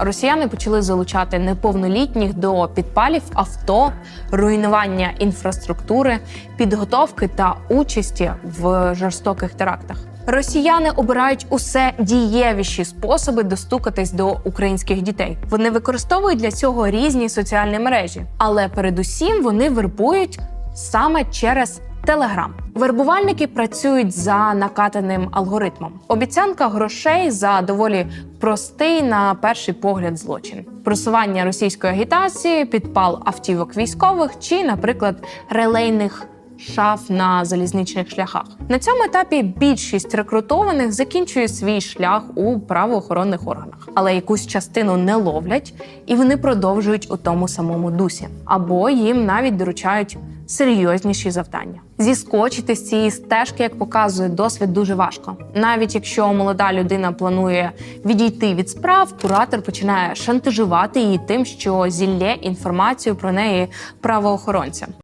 росіяни почали залучати неповнолітніх до підпалів авто, руйнування інфраструктури, підготовки та участі в жорстоких терактах. Росіяни обирають усе дієвіші способи достукатись до українських дітей. Вони використовують для цього різні соціальні мережі, але передусім вони вербують саме через Телеграм. Вербувальники працюють за накатаним алгоритмом. Обіцянка грошей за доволі простий на перший погляд злочин: просування російської агітації, підпал автівок військових чи, наприклад, релейних шаф на залізничних шляхах. На цьому етапі більшість рекрутованих закінчує свій шлях у правоохоронних органах, але якусь частину не ловлять і вони продовжують у тому самому дусі, або їм навіть доручають серйозніші завдання. Зіскочити з цієї стежки, як показує досвід, дуже важко. Навіть якщо молода людина планує відійти від справ, куратор починає шантажувати її тим, що зілє інформацію про неї правоохоронцям.